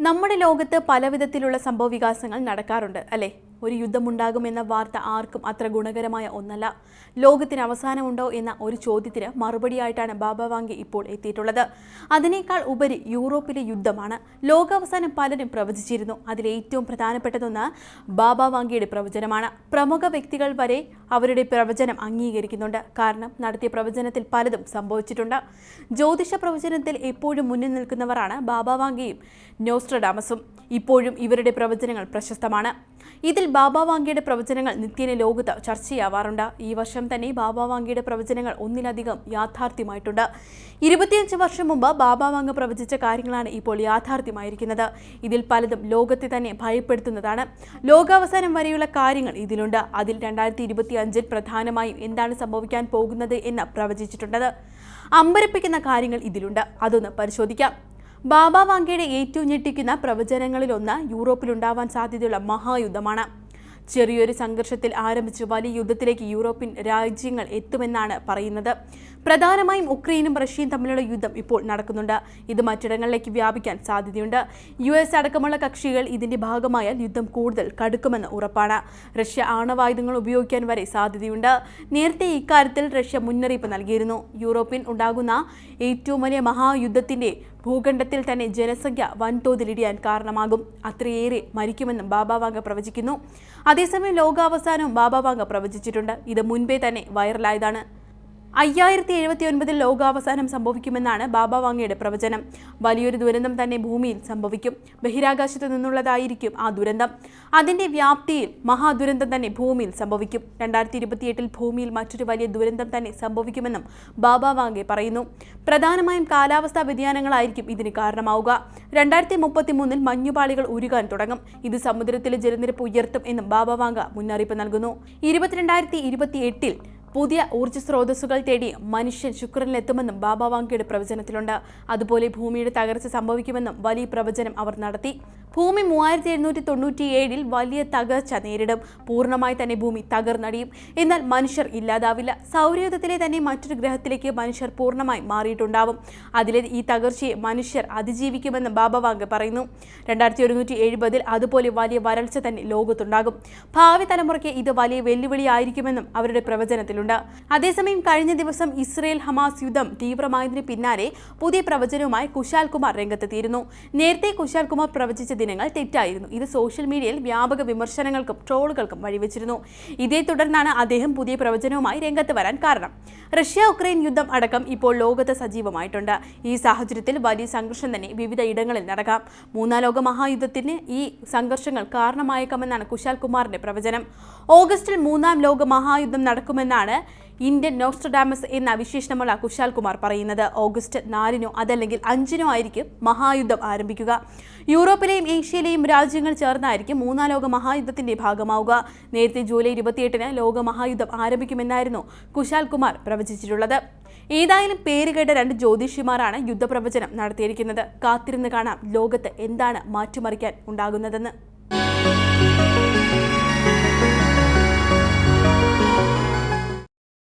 നമ്മുടെ ലോകത്ത് പലവിധത്തിലുള്ള സംഭവ വികാസങ്ങൾ നടക്കാറുണ്ട് അല്ലേ? ഒരു യുദ്ധമുണ്ടാകുമെന്ന വാർത്ത ആർക്കും അത്ര ഗുണകരമായ ഒന്നല്ല. ലോകത്തിന് അവസാനമുണ്ടോ എന്ന ഒരു ചോദ്യത്തിന് മറുപടിയായിട്ടാണ് ബാബ വാങ്കി ഇപ്പോൾ എത്തിയിട്ടുള്ളത്. അതിനേക്കാൾ ഉപരി യൂറോപ്പിലെ യുദ്ധമാണ്. ലോകാവസാനം പലരും പ്രവചിച്ചിരുന്നു. അതിലേറ്റവും പ്രധാനപ്പെട്ടതൊന്ന് ബാബ വാങ്കിയുടെ പ്രവചനമാണ്. പ്രമുഖ വ്യക്തികൾ വരെ അവരുടെ പ്രവചനം അംഗീകരിക്കുന്നുണ്ട്. കാരണം നടത്തിയ പ്രവചനത്തിൽ പലതും സംഭവിച്ചിട്ടുണ്ട്. ജ്യോതിഷ പ്രവചനത്തിൽ എപ്പോഴും മുന്നിൽ നിൽക്കുന്നവരാണ് ബാബ വാങ്കിയും നോസ്ട്രഡാമസും. ഇപ്പോഴും ഇവരുടെ പ്രവചനങ്ങൾ പ്രശസ്തമാണ്. ഇതിൽ ബാബ വാങ്കിയുടെ പ്രവചനങ്ങൾ നിത്യേന ലോകത്ത് ചർച്ചയാവാറുണ്ട്. ഈ വർഷം തന്നെ ബാബ വാങ്കിയുടെ പ്രവചനങ്ങൾ ഒന്നിലധികം യാഥാർത്ഥ്യമായിട്ടുണ്ട്. ഇരുപത്തിയഞ്ച് വർഷം മുമ്പ് ബാബ വാങ്ക പ്രവചിച്ച കാര്യങ്ങളാണ് ഇപ്പോൾ യാഥാർത്ഥ്യമായിരിക്കുന്നത്. ഇതിൽ പലതും ലോകത്തെ തന്നെ ഭയപ്പെടുത്തുന്നതാണ്. ലോകാവസാനം വരെയുള്ള കാര്യങ്ങൾ ഇതിലുണ്ട്. അതിൽ രണ്ടായിരത്തി ഇരുപത്തി അഞ്ചിൽ പ്രധാനമായും എന്താണ് സംഭവിക്കാൻ പോകുന്നത് എന്ന് പ്രവചിച്ചിട്ടുണ്ടത്. അമ്പരപ്പിക്കുന്ന കാര്യങ്ങൾ ഇതിലുണ്ട്. അതൊന്ന് പരിശോധിക്കാം. ബാബ വാങ്കയുടെ ഏറ്റവും ഞെട്ടിക്കുന്ന പ്രവചനങ്ങളിലൊന്ന് യൂറോപ്പിലുണ്ടാവാൻ സാധ്യതയുള്ള മഹായുദ്ധമാണ്. ചെറിയൊരു സംഘർഷത്തിൽ ആരംഭിച്ച് വലിയ യുദ്ധത്തിലേക്ക് യൂറോപ്യൻ രാജ്യങ്ങൾ എത്തുമെന്നാണ് പറയുന്നത്. പ്രധാനമായും ഉക്രൈനും റഷ്യയും തമ്മിലുള്ള യുദ്ധം ഇപ്പോൾ നടക്കുന്നുണ്ട്. ഇത് മറ്റിടങ്ങളിലേക്ക് വ്യാപിക്കാൻ സാധ്യതയുണ്ട്. യു എസ് അടക്കമുള്ള കക്ഷികൾ ഇതിന്റെ ഭാഗമായാൽ യുദ്ധം കൂടുതൽ കടുക്കുമെന്ന് ഉറപ്പാണ്. റഷ്യ ആണവായുധങ്ങൾ ഉപയോഗിക്കാൻ വരെ സാധ്യതയുണ്ട്. നേരത്തെ ഇക്കാര്യത്തിൽ റഷ്യ മുന്നറിയിപ്പ് നൽകിയിരുന്നു. യൂറോപ്യൻ ഉണ്ടാകുന്ന ഏറ്റവും വലിയ മഹായുദ്ധത്തിന്റെ ഭൂഖണ്ഡത്തിൽ തന്നെ ജനസംഖ്യ വൻതോതിൽ ഇടിയാൻ കാരണമാകും. അത്രയേറെ മരിക്കുമെന്നും ബാബാവാങ്ക പ്രവചിക്കുന്നു. അതേസമയം ലോകാവസാനവും ബാബാവാങ്ക പ്രവചിച്ചിട്ടുണ്ട്. ഇത് മുൻപേ തന്നെ വൈറലായതാണ്. അയ്യായിരത്തി എഴുപത്തി ഒൻപതിൽ ലോകാവസാനം സംഭവിക്കുമെന്നാണ് ബാബ വാങ്ങയുടെ പ്രവചനം. വലിയൊരു ദുരന്തം തന്നെ ഭൂമിയിൽ സംഭവിക്കും. ബഹിരാകാശത്തു നിന്നുള്ളതായിരിക്കും ആ ദുരന്തം. അതിന്റെ വ്യാപ്തിയിൽ മഹാദുരന്തം തന്നെ ഭൂമിയിൽ സംഭവിക്കും. രണ്ടായിരത്തി ഇരുപത്തിയെട്ടിൽ ഭൂമിയിൽ മറ്റൊരു വലിയ ദുരന്തം തന്നെ സംഭവിക്കുമെന്നും ബാബ വാങ്കെ പറയുന്നു. പ്രധാനമായും കാലാവസ്ഥാ വ്യതിയാനങ്ങളായിരിക്കും ഇതിന് കാരണമാവുക. രണ്ടായിരത്തി മുപ്പത്തി മൂന്നിൽ മഞ്ഞുപാളികൾ ഉരുകാൻ തുടങ്ങും. ഇത് സമുദ്രത്തിലെ ജലനിരപ്പ് ഉയർത്തും എന്നും ബാബ വാങ്ക മുന്നറിയിപ്പ് നൽകുന്നു. ഇരുപത്തിരണ്ടായിരത്തി ഇരുപത്തി എട്ടിൽ പുതിയ ഊർജ സ്രോതസ്സുകൾ തേടി മനുഷ്യൻ ശുക്രനിലെത്തുമെന്നും ബാബ വാങ്കിയുടെ പ്രവചനത്തിലുണ്ട്. അതുപോലെ ഭൂമിയുടെ തകർച്ച സംഭവിക്കുമെന്നും വലിയ പ്രവചനം അവർ നടത്തി. ഭൂമി മൂവായിരത്തി എഴുന്നൂറ്റി തൊണ്ണൂറ്റി ഏഴിൽ വലിയ തകർച്ച നേരിടും. പൂർണമായി തന്നെ ഭൂമി തകർന്നടിയും. എന്നാൽ മനുഷ്യർ ഇല്ലാതാവില്ല. സൗരയുദ്ധത്തിലെ തന്നെ മറ്റൊരു ഗ്രഹത്തിലേക്ക് മനുഷ്യർ പൂർണമായി മാറിയിട്ടുണ്ടാവും. അതിലെ ഈ തകർച്ചയെ മനുഷ്യർ അതിജീവിക്കുമെന്ന് ബാബവാങ്ക് പറയുന്നു. രണ്ടായിരത്തി ഒരുന്നൂറ്റി എഴുപതിൽ അതുപോലെ വലിയ വരൾച്ച തന്നെ ലോകത്തുണ്ടാകും. ഭാവി തലമുറയ്ക്ക് ഇത് വലിയ വെല്ലുവിളിയായിരിക്കുമെന്നും അവരുടെ പ്രവചനത്തിലുണ്ട്. അതേസമയം കഴിഞ്ഞ ദിവസം ഇസ്രയേൽ ഹമാസ് യുദ്ധം തീവ്രമായതിന് പിന്നാലെ പുതിയ പ്രവചനവുമായി കുശാൽ കുമാർ രംഗത്തെത്തിയിരുന്നു. നേരത്തെ കുശാൽ കുമാർ പ്രവചിച്ച ദിനങ്ങൾ തെറ്റായിരുന്നു. ഇത് സോഷ്യൽ മീഡിയയിൽ വ്യാപക വിമർശനങ്ങൾക്കും ട്രോളുകൾക്കും വഴിവെച്ചിരുന്നു. ഇതേ തുടർന്നാണ് അദ്ദേഹം പുതിയ പ്രവചനവുമായി രംഗത്ത് വരാൻ കാരണം. റഷ്യ ഉക്രൈൻ യുദ്ധം അടക്കം ഇപ്പോൾ ലോകത്ത് സജീവമായിട്ടുണ്ട്. ഈ സാഹചര്യത്തിൽ വലിയ സംഘർഷം തന്നെ വിവിധ ഇടങ്ങളിൽ നടക്കാം. മൂന്നാം ലോക മഹായുദ്ധത്തിന് ഈ സംഘർഷങ്ങൾ കാരണമായേക്കാമെന്നാണ് കുശാൽ കുമാറിന്റെ പ്രവചനം. ഓഗസ്റ്റിൽ മൂന്നാം ലോക മഹായുദ്ധം നടക്കുമെന്നാണ് ഇന്ത്യൻ നോസ്ട്രഡാമസ് എന്ന വിശേഷണമുള്ള കുശാൽ കുമാർ പറയുന്നത് ഓഗസ്റ്റ് നാലിനോ അതല്ലെങ്കിൽ അഞ്ചിനോ ആയിരിക്കും മഹായുദ്ധം ആരംഭിക്കുക. യൂറോപ്പിലെയും ഏഷ്യയിലെയും രാജ്യങ്ങൾ ചേർന്നായിരിക്കും മൂന്നാം ലോക മഹായുദ്ധത്തിന്റെ ഭാഗമാവുക. നേരത്തെ ജൂലൈ ഇരുപത്തിയെട്ടിന് ലോക മഹായുദ്ധം ആരംഭിക്കുമെന്നായിരുന്നു കുശാൽ കുമാർ പ്രവചിച്ചിട്ടുള്ളത്. ഏതായാലും പേരുകേട്ട രണ്ട് ജ്യോതിഷിമാരാണ് യുദ്ധപ്രവചനം നടത്തിയിരിക്കുന്നത്. കാത്തിരുന്ന് കാണാം ലോകത്ത് എന്താണ് മാറ്റിമറിക്കാൻ ഉണ്ടാകുന്നതെന്ന്.